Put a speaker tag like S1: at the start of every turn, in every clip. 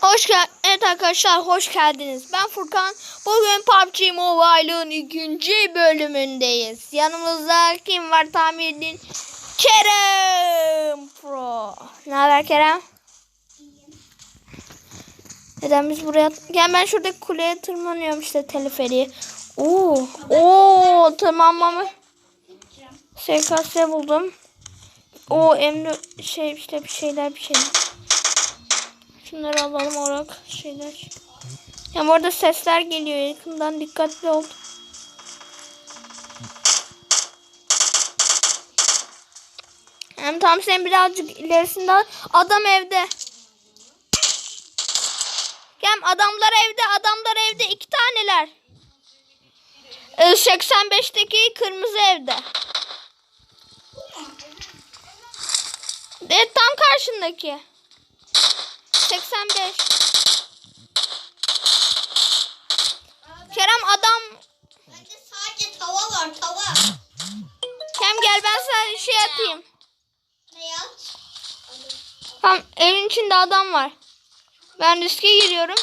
S1: Hoş gel Evet arkadaşlar hoş geldiniz. Ben Furkan. Bugün PUBG Mobile'ın ikinci bölümündeyiz. Yanımızda kim var tahmin edin? Kerem Pro. Ne haber Kerem? Neden biz buraya... Gel ben şuradaki kuleye tırmanıyorum işte teleferiye. Oo, oo tırmanmamı. SKS buldum. O emri şey işte bir şeyler bir şeyler. Şunları alalım orak şeyler. Ya bu arada sesler geliyor yakından dikkatli ol. Hem tam sen birazcık ilerisinde adam evde. Gel adamlar evde adamlar evde iki taneler. Ee, 85'teki kırmızı evde. Evet tam karşındaki. 85. Kerem adam
S2: Bende sadece tava var tava.
S1: Kerem gel ben sana şey atayım.
S2: Ne ya?
S1: Tam evin içinde adam var. Ben riske giriyorum.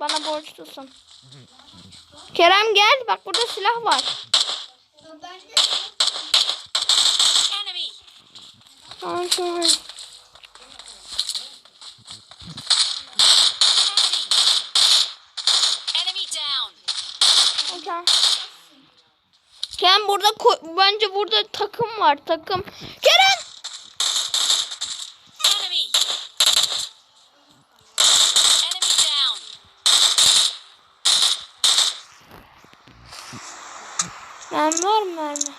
S1: Bana borçlusun. Kerem gel bak burada silah var.
S3: Down!
S1: Okey. Kerem burada bence burada takım var takım. Kerem!
S3: Enemy! Enemy down!
S1: Mermi var mı mermi?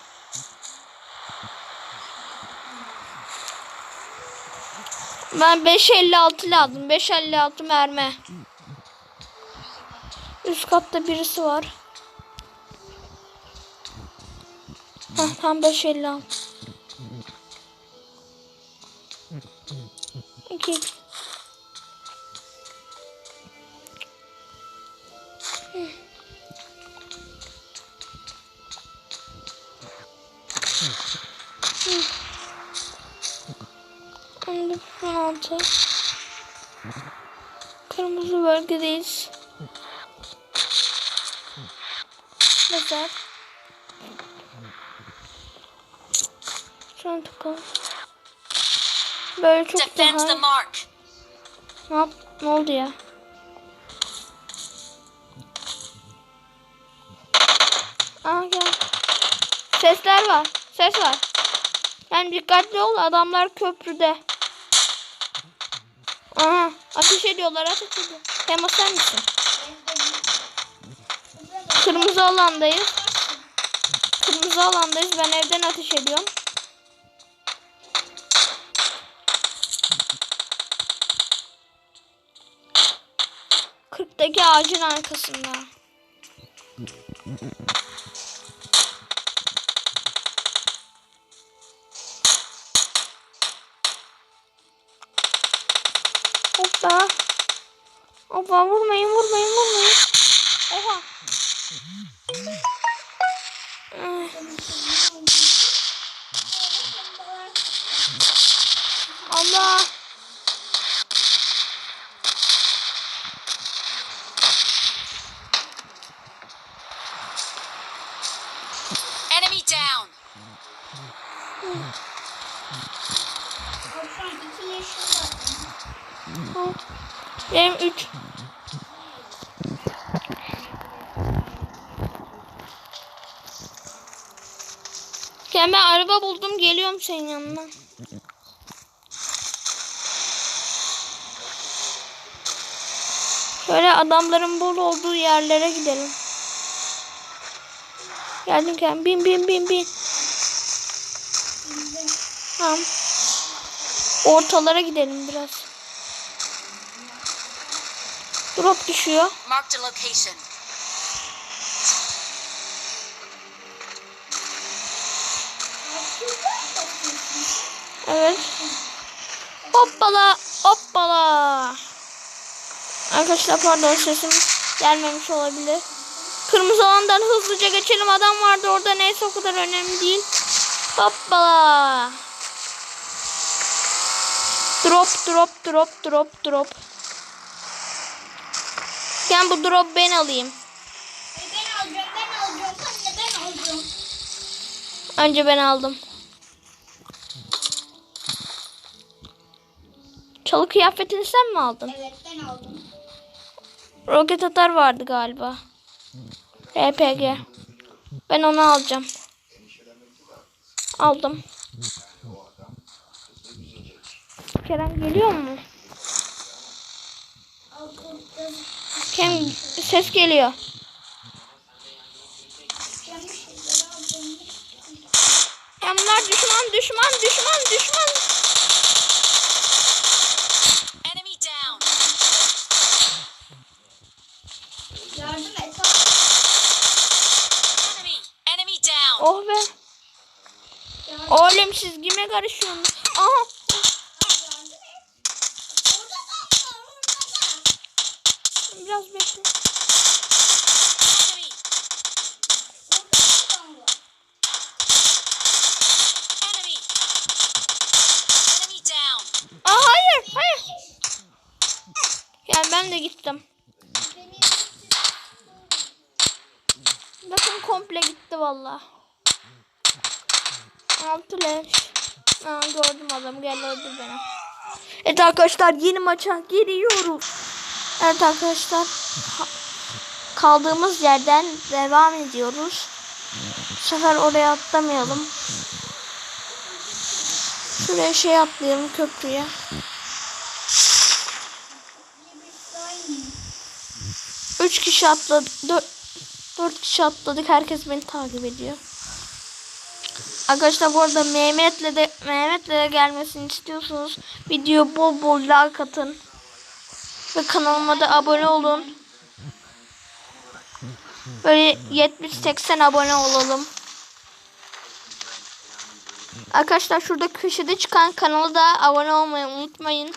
S1: Ben 556 lazım. 556 mermi. Üst katta birisi var. Hah, tam 556. Şunu takalım. Böyle çok daha... Ne, yap ne oldu ya? Aa gel. Sesler var. Ses var. Yani dikkatli ol adamlar köprüde. Aha ateş ediyorlar ateş ediyor. Tema sen misin? Kırmızı alandayız. Kırmızı alandayız. Ben evden ateş ediyorum. Kırktaki ağacın arkasında. Hoppa. Hoppa vurmayın vurmayın. Araba buldum geliyorum senin yanına. Şöyle adamların bol olduğu yerlere gidelim. Geldim geldim. Bin bin bin bin. Tamam. Ortalara gidelim biraz. Drop düşüyor.
S3: Marked a location.
S1: Evet. Hoppala hoppala. Arkadaşlar pardon sesim Gelmemiş olabilir. Kırmızı alandan hızlıca geçelim. Adam vardı orada neyse o kadar önemli değil. Hoppala. Drop drop drop drop drop. Gel bu drop ben alayım.
S2: E, ben alacağım ben alacağım. Ben alacağım.
S1: Önce ben aldım. Çalı kıyafetini sen mi aldın?
S2: Evet ben aldım.
S1: Roket atar vardı galiba. RPG. Ben onu alacağım. Aldım. Kerem geliyor mu? Kerem ses geliyor.
S2: Ben bir şeyler aldım.
S1: Ya bunlar düşman düşman düşman düşman. Oh be. Oğlum siz kime karışıyorsunuz? Aha. Biraz bekle. Aa hayır hayır. Yani ben de gittim. Bakın komple gitti valla. Altı leş. Aa, gördüm adamı gel öldür beni. Evet arkadaşlar yeni maça giriyoruz. Evet arkadaşlar. Kaldığımız yerden devam ediyoruz. Bu sefer oraya atlamayalım. Şuraya şey atlayalım köprüye. Üç kişi atladı. Dört, dört kişi atladık. Herkes beni takip ediyor. Arkadaşlar bu arada Mehmet'le de Mehmet'le de gelmesini istiyorsunuz. Video bol bol like atın. Ve kanalıma da abone olun. Böyle 70-80 abone olalım. Arkadaşlar şurada köşede çıkan kanala da abone olmayı unutmayın.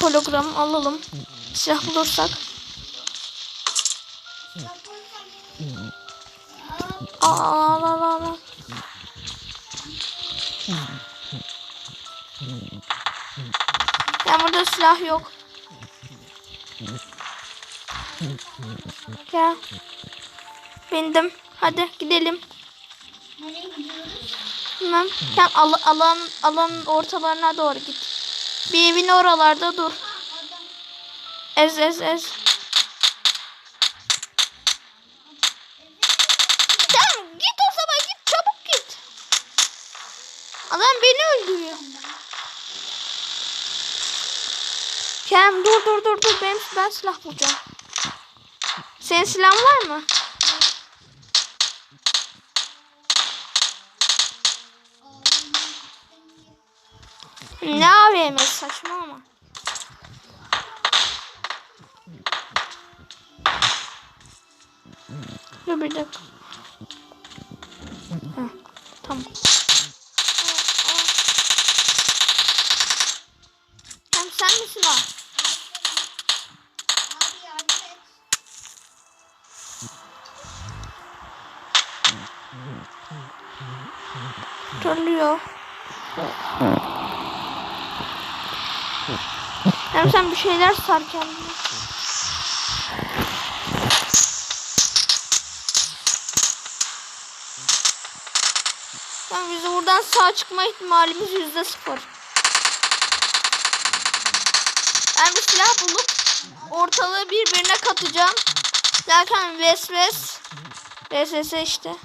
S1: Hologram alalım. Silah bulursak. Burada silah yok. Gel. Bindim. Hadi gidelim.
S2: Nereye gidiyoruz?
S1: Bilmem. Sen al alan alanın ortalarına doğru git. Bir evin oralarda dur. Ez ez ez. Tamam git o zaman git çabuk git. Adam beni öldürüyor. Kerem dur dur dur dur benim ben silah bulacağım. Senin silahın var mı? Ne AVM saçma ama. Dur bir dakika. Hem sen bir şeyler sar kendine. Tamam biz buradan sağ çıkma ihtimalimiz yüzde sıfır. Ben bir silah bulup ortalığı birbirine katacağım. Zaten ves ves. VSS işte.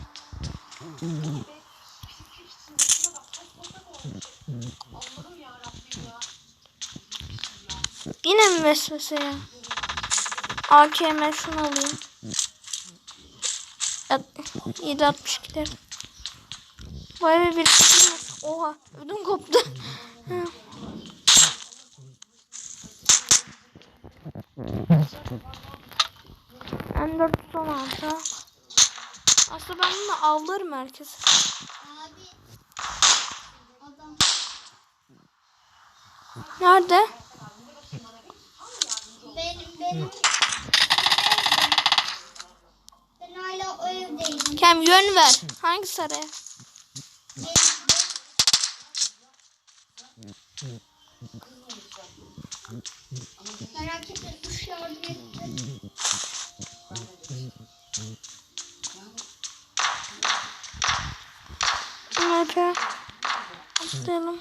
S1: Yine mi vesvese ya? AKM şunu alayım. At- 7.62'ler. Bu eve bir Oha ödüm koptu. Hı. M416. Aslında ben bunu avlarım herkese. Nerede? Kem yön ver. Hangi saraya?
S2: Merak etme kuş yardım etti.
S1: Bunları atlayalım.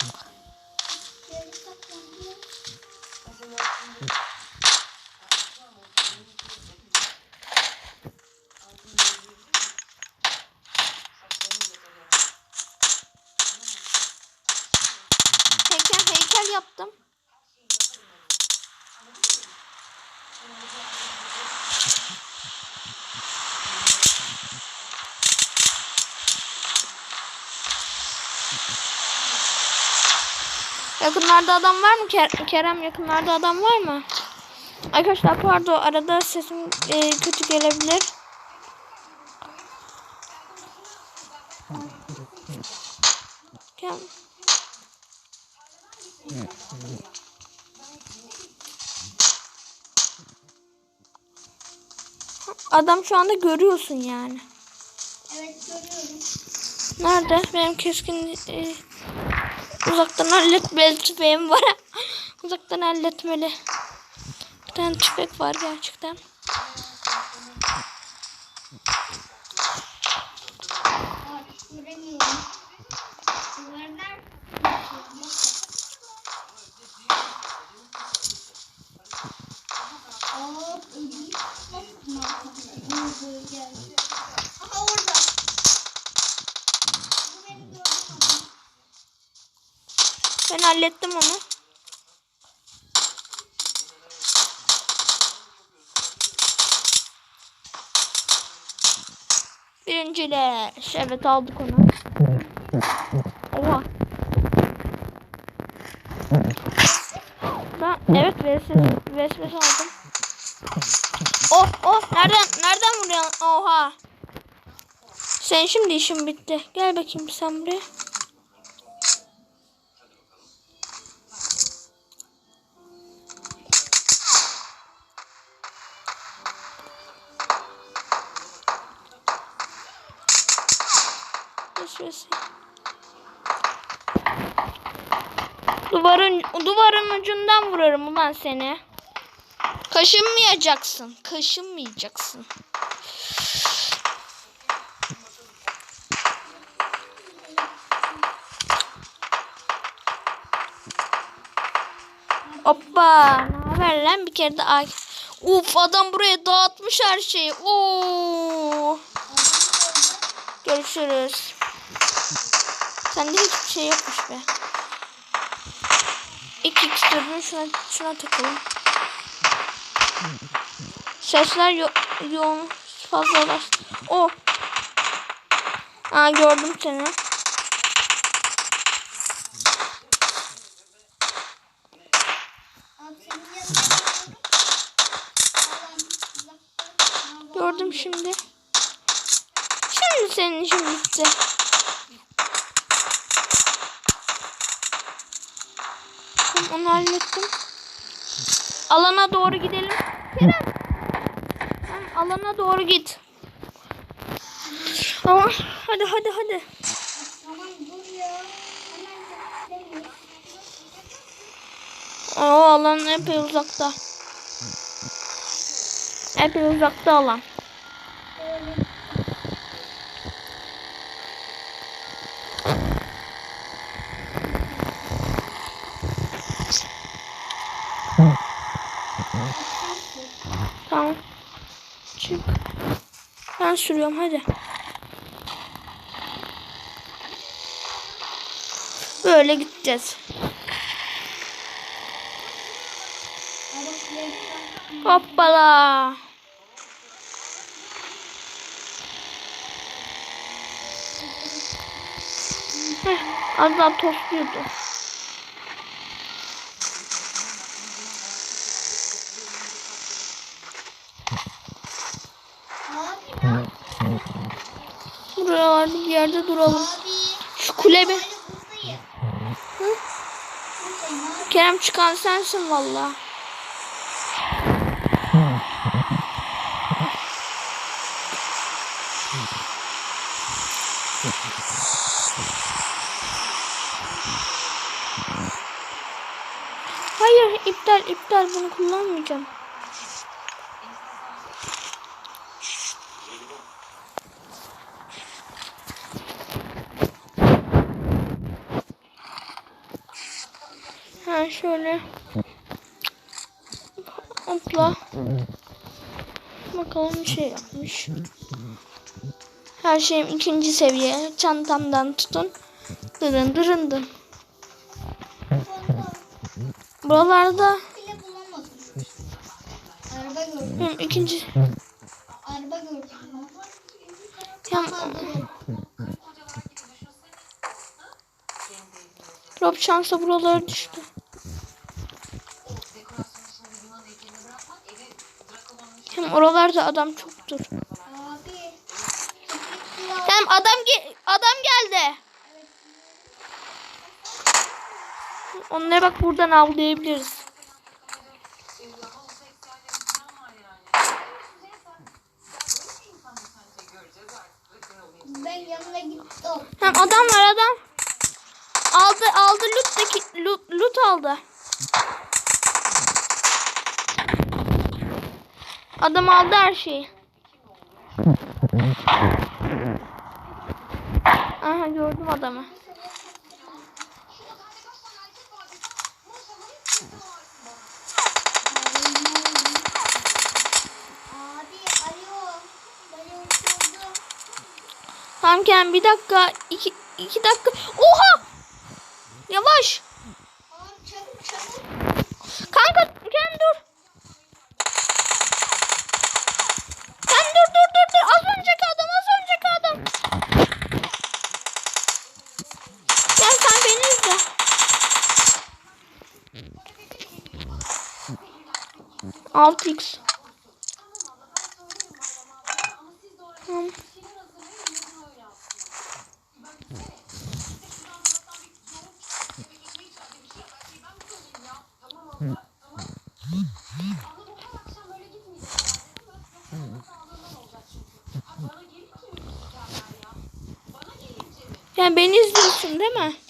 S1: Yakınlarda adam var mı? Ker- Kerem yakınlarda adam var mı? Arkadaşlar pardon arada sesim e, kötü gelebilir. Kem. Adam şu anda görüyorsun yani.
S2: Evet görüyorum.
S1: Nerede? Benim keskin e, uzaktan halletmeli tüfeğim var. uzaktan halletmeli. Bir tane tüfek var gerçekten.
S2: Aa,
S1: Ben hallettim onu. Birinciler. Evet aldık onu. Oha. Ben, evet VS, VS aldım. Oh oh nereden nereden vuruyorsun? Oha. Sen şimdi işin bitti. Gel bakayım sen buraya. Şurası. Duvarın duvarın ucundan vurarım ulan seni. Kaşınmayacaksın. Kaşınmayacaksın. Hoppa. Ne haber lan bir kere de ay. Uf adam buraya dağıtmış her şeyi. Oo. Görüşürüz. Sende hiçbir şey yokmuş be. İki x dürbün şuna, şuna takalım. Sesler yo yoğun fazlalaştı. O. Aa gördüm seni. Gördüm şimdi. Şimdi senin işin bitti. Tamam, onu hallettim. Alana doğru gidelim. Alana doğru git. Ama hadi hadi hadi. O alan epey uzakta. Epey uzakta alan. Tamam. Ben sürüyorum hadi. Böyle gideceğiz. Hoppala. Heh, az daha tostluyordu. şuralarda bir yerde duralım.
S2: Abi,
S1: Şu
S2: kulebe.
S1: Hı? Kerem çıkan sensin valla. Hayır iptal iptal bunu kullanmayacağım. Şöyle. Hopla. Bakalım bir şey yapmış. Her şeyim ikinci seviye. Çantamdan tutun. Dırın dırın dın. Buralarda hı, ikinci
S2: Araba gördüm. Kaldırdım.
S1: drop şansa buralara düştü. Oralarda adam çoktur.
S2: Abi.
S1: Hem adam ge- adam geldi. Onları bak buradan avlayabiliriz.
S2: Ben yanına gittim.
S1: Hem adam var adam. Aldı aldı loot'taki loot, loot aldı. Adam aldı her şeyi. Aha gördüm adamı.
S2: Abi alo. Ben oturdum.
S1: Tamam Ken bir dakika. iki, iki dakika. Oha! 6x.
S2: Tamam.
S1: Yani beni izliyorsun değil mi?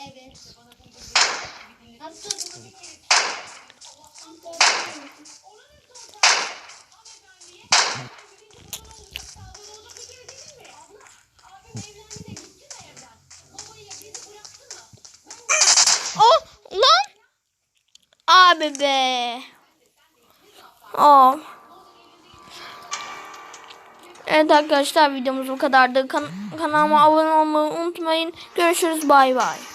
S1: Arkadaşlar videomuz bu kadardı. Kan kanalıma abone olmayı unutmayın. Görüşürüz bay bay.